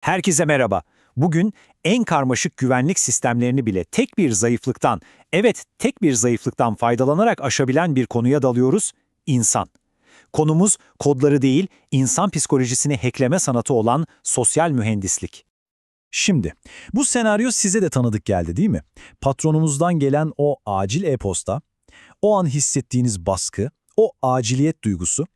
Herkese merhaba. Bugün en karmaşık güvenlik sistemlerini bile tek bir zayıflıktan, evet tek bir zayıflıktan faydalanarak aşabilen bir konuya dalıyoruz, insan. Konumuz kodları değil, insan psikolojisini hackleme sanatı olan sosyal mühendislik. Şimdi, bu senaryo size de tanıdık geldi değil mi? Patronunuzdan gelen o acil e-posta, o an hissettiğiniz baskı, o aciliyet duygusu,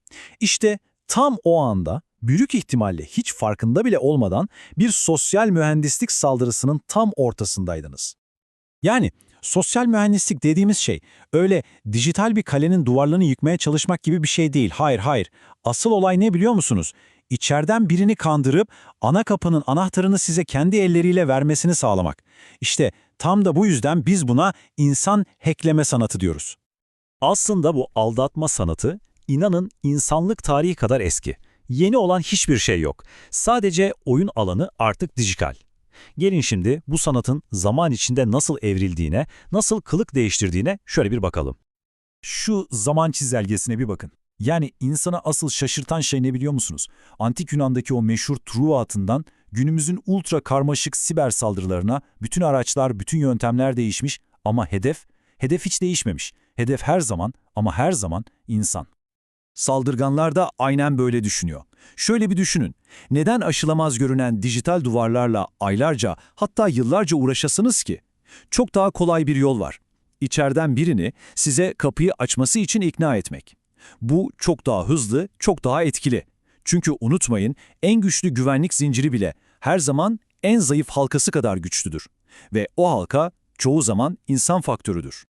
işte tam o anda büyük ihtimalle hiç farkında bile olmadan bir sosyal mühendislik saldırısının tam ortasındaydınız. Yani sosyal mühendislik dediğimiz şey öyle dijital bir kalenin duvarlarını yıkmaya çalışmak gibi bir şey değil. Hayır hayır. Asıl olay ne biliyor musunuz? İçeriden birini kandırıp ana kapının anahtarını size kendi elleriyle vermesini sağlamak. İşte tam da bu yüzden biz buna insan hackleme sanatı diyoruz. Aslında bu aldatma sanatı, inanın insanlık tarihi kadar eski. Yeni olan hiçbir şey yok. Sadece oyun alanı artık dijital. Gelin şimdi bu sanatın zaman içinde nasıl evrildiğine, nasıl kılık değiştirdiğine şöyle bir bakalım. Şu zaman çizelgesine bir bakın. Yani insana asıl şaşırtan şey ne biliyor musunuz? Antik Yunan'daki o meşhur Truva atından günümüzün ultra karmaşık siber saldırılarına bütün araçlar, bütün yöntemler değişmiş ama hedef, hedef hiç değişmemiş. Hedef her zaman ama her zaman insan. Saldırganlar da aynen böyle düşünüyor. Şöyle bir düşünün. Neden aşılamaz görünen dijital duvarlarla aylarca hatta yıllarca uğraşasınız ki? Çok daha kolay bir yol var. İçeriden birini size kapıyı açması için ikna etmek. Bu çok daha hızlı, çok daha etkili. Çünkü unutmayın en güçlü güvenlik zinciri bile her zaman en zayıf halkası kadar güçlüdür. Ve o halka çoğu zaman insan faktörüdür.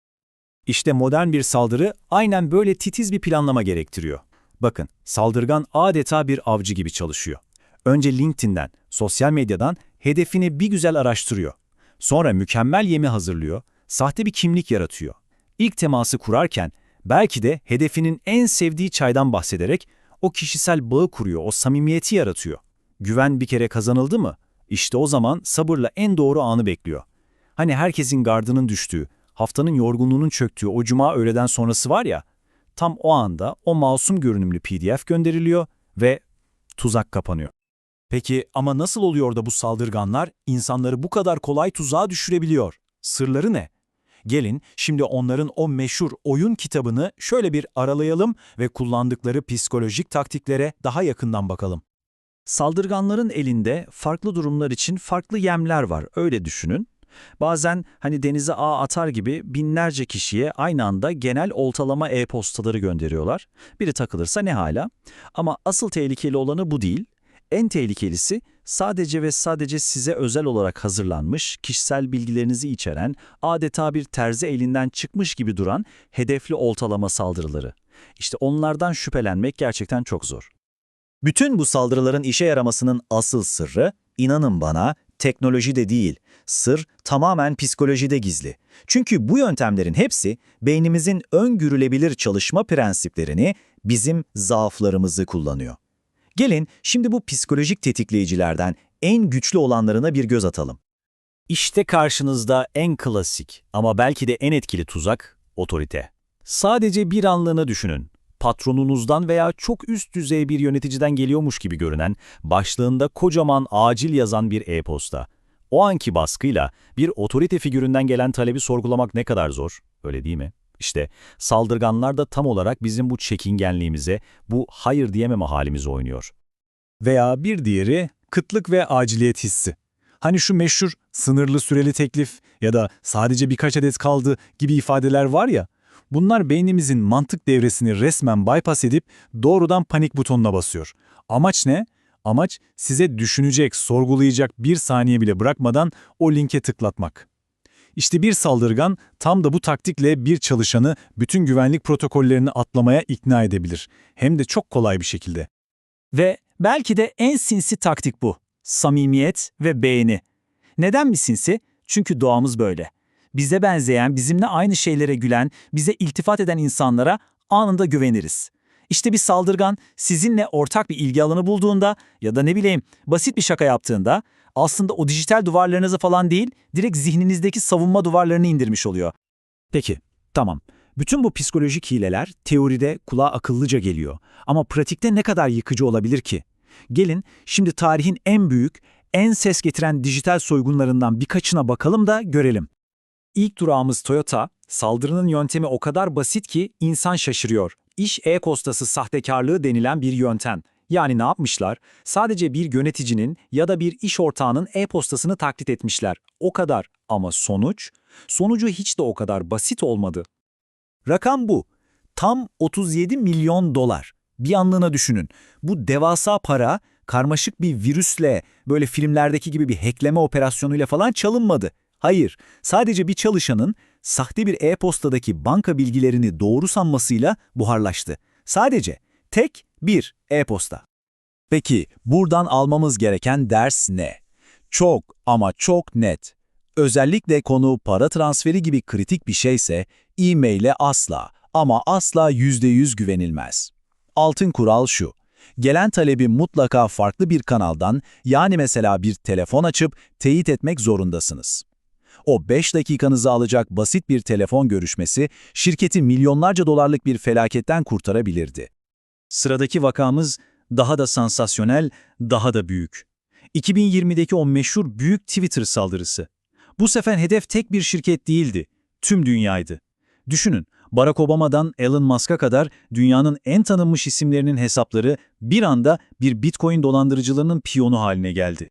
İşte modern bir saldırı aynen böyle titiz bir planlama gerektiriyor. Bakın, saldırgan adeta bir avcı gibi çalışıyor. Önce LinkedIn'den, sosyal medyadan hedefini bir güzel araştırıyor. Sonra mükemmel yemi hazırlıyor, sahte bir kimlik yaratıyor. İlk teması kurarken belki de hedefinin en sevdiği çaydan bahsederek o kişisel bağı kuruyor, o samimiyeti yaratıyor. Güven bir kere kazanıldı mı? İşte o zaman sabırla en doğru anı bekliyor. Hani herkesin gardının düştüğü, haftanın yorgunluğunun çöktüğü o cuma öğleden sonrası var ya, tam o anda o masum görünümlü PDF gönderiliyor ve tuzak kapanıyor. Peki ama nasıl oluyor da bu saldırganlar insanları bu kadar kolay tuzağa düşürebiliyor? Sırları ne? Gelin şimdi onların o meşhur oyun kitabını şöyle bir aralayalım ve kullandıkları psikolojik taktiklere daha yakından bakalım. Saldırganların elinde farklı durumlar için farklı yemler var, öyle düşünün. Bazen hani denize ağ atar gibi binlerce kişiye aynı anda genel oltalama e-postaları gönderiyorlar. Biri takılırsa ne hala? Ama asıl tehlikeli olanı bu değil. En tehlikelisi sadece ve sadece size özel olarak hazırlanmış, kişisel bilgilerinizi içeren, adeta bir terzi elinden çıkmış gibi duran hedefli oltalama saldırıları. İşte onlardan şüphelenmek gerçekten çok zor. Bütün bu saldırıların işe yaramasının asıl sırrı, inanın bana, teknolojide değil, sır tamamen psikolojide gizli. Çünkü bu yöntemlerin hepsi beynimizin öngörülebilir çalışma prensiplerini, bizim zaaflarımızı kullanıyor. Gelin şimdi bu psikolojik tetikleyicilerden en güçlü olanlarına bir göz atalım. İşte karşınızda en klasik ama belki de en etkili tuzak, otorite. Sadece bir anlığına düşünün. Patronunuzdan veya çok üst düzey bir yöneticiden geliyormuş gibi görünen, başlığında kocaman acil yazan bir e-posta. O anki baskıyla bir otorite figüründen gelen talebi sorgulamak ne kadar zor, öyle değil mi? İşte saldırganlar da tam olarak bizim bu çekingenliğimize, bu hayır diyememe halimizi oynuyor. Veya bir diğeri kıtlık ve aciliyet hissi. Hani şu meşhur sınırlı süreli teklif ya da sadece birkaç adet kaldı gibi ifadeler var ya, bunlar beynimizin mantık devresini resmen bypass edip doğrudan panik butonuna basıyor. Amaç ne? Amaç size düşünecek, sorgulayacak bir saniye bile bırakmadan o linke tıklatmak. İşte bir saldırgan tam da bu taktikle bir çalışanı bütün güvenlik protokollerini atlamaya ikna edebilir. Hem de çok kolay bir şekilde. Ve belki de en sinsi taktik bu. Samimiyet ve beğeni. Neden mi sinsi? Çünkü doğamız böyle. Bize benzeyen, bizimle aynı şeylere gülen, bize iltifat eden insanlara anında güveniriz. İşte bir saldırgan sizinle ortak bir ilgi alanı bulduğunda ya da ne bileyim basit bir şaka yaptığında aslında o dijital duvarlarınızı falan değil, direkt zihninizdeki savunma duvarlarını indirmiş oluyor. Peki, tamam. Bütün bu psikolojik hileler teoride kulağa akıllıca geliyor. Ama pratikte ne kadar yıkıcı olabilir ki? Gelin şimdi tarihin en büyük, en ses getiren dijital soygunlarından birkaçına bakalım da görelim. İlk durağımız Toyota. Saldırının yöntemi o kadar basit ki insan şaşırıyor. İş e-postası sahtekarlığı denilen bir yöntem. Yani ne yapmışlar? Sadece bir yöneticinin ya da bir iş ortağının e-postasını taklit etmişler. O kadar. Ama sonuç? Sonucu hiç de o kadar basit olmadı. Rakam bu. Tam 37 milyon dolar. Bir anlığına düşünün. Bu devasa para karmaşık bir virüsle, böyle filmlerdeki gibi bir hackleme operasyonuyla falan çalınmadı. Hayır, sadece bir çalışanın sahte bir e-postadaki banka bilgilerini doğru sanmasıyla buharlaştı. Sadece tek bir e-posta. Peki buradan almamız gereken ders ne? Çok ama çok net. Özellikle konu para transferi gibi kritik bir şeyse e-maile asla ama asla %100 güvenilmez. Altın kural şu. Gelen talebi mutlaka farklı bir kanaldan yani mesela bir telefon açıp teyit etmek zorundasınız. O 5 dakikanızı alacak basit bir telefon görüşmesi şirketi milyonlarca dolarlık bir felaketten kurtarabilirdi. Sıradaki vakamız daha da sansasyonel, daha da büyük. 2020'deki o meşhur büyük Twitter saldırısı. Bu sefer hedef tek bir şirket değildi, tüm dünyaydı. Düşünün, Barack Obama'dan Elon Musk'a kadar dünyanın en tanınmış isimlerinin hesapları bir anda bir Bitcoin dolandırıcılığının piyonu haline geldi.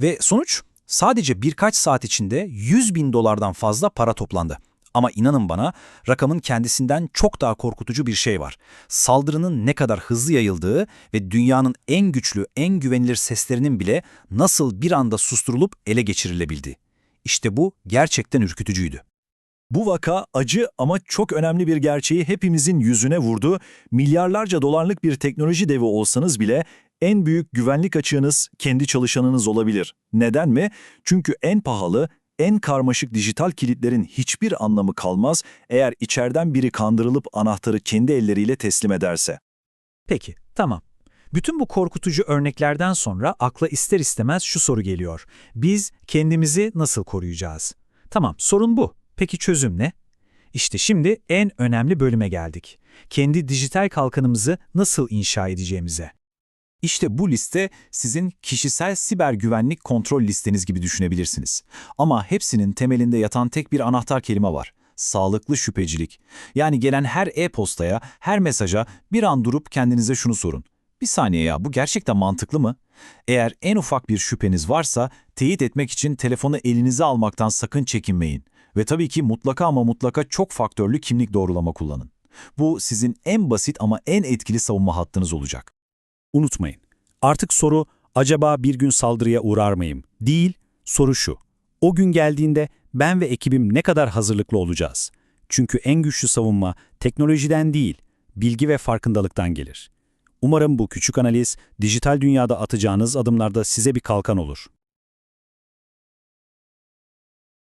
Ve sonuç? Sadece birkaç saat içinde 100 bin dolardan fazla para toplandı. Ama inanın bana rakamın kendisinden çok daha korkutucu bir şey var. Saldırının ne kadar hızlı yayıldığı ve dünyanın en güçlü, en güvenilir seslerinin bile nasıl bir anda susturulup ele geçirilebildi. İşte bu gerçekten ürkütücüydü. Bu vaka acı ama çok önemli bir gerçeği hepimizin yüzüne vurdu. Milyarlarca dolarlık bir teknoloji devi olsanız bile en büyük güvenlik açığınız kendi çalışanınız olabilir. Neden mi? Çünkü en pahalı, en karmaşık dijital kilitlerin hiçbir anlamı kalmaz eğer içeriden biri kandırılıp anahtarı kendi elleriyle teslim ederse. Peki, tamam. Bütün bu korkutucu örneklerden sonra akla ister istemez şu soru geliyor. Biz kendimizi nasıl koruyacağız? Tamam, sorun bu. Peki çözüm ne? İşte şimdi en önemli bölüme geldik. Kendi dijital kalkanımızı nasıl inşa edeceğimize. İşte bu liste sizin kişisel siber güvenlik kontrol listeniz gibi düşünebilirsiniz. Ama hepsinin temelinde yatan tek bir anahtar kelime var. Sağlıklı şüphecilik. Yani gelen her e-postaya, her mesaja bir an durup kendinize şunu sorun. Bir saniye ya bu gerçekten mantıklı mı? Eğer en ufak bir şüpheniz varsa teyit etmek için telefonu elinize almaktan sakın çekinmeyin. Ve tabii ki mutlaka ama mutlaka çok faktörlü kimlik doğrulama kullanın. Bu sizin en basit ama en etkili savunma hattınız olacak. Unutmayın, artık soru acaba bir gün saldırıya uğrar mıyım? Değil, soru şu. O gün geldiğinde ben ve ekibim ne kadar hazırlıklı olacağız? Çünkü en güçlü savunma teknolojiden değil, bilgi ve farkındalıktan gelir. Umarım bu küçük analiz dijital dünyada atacağınız adımlarda size bir kalkan olur.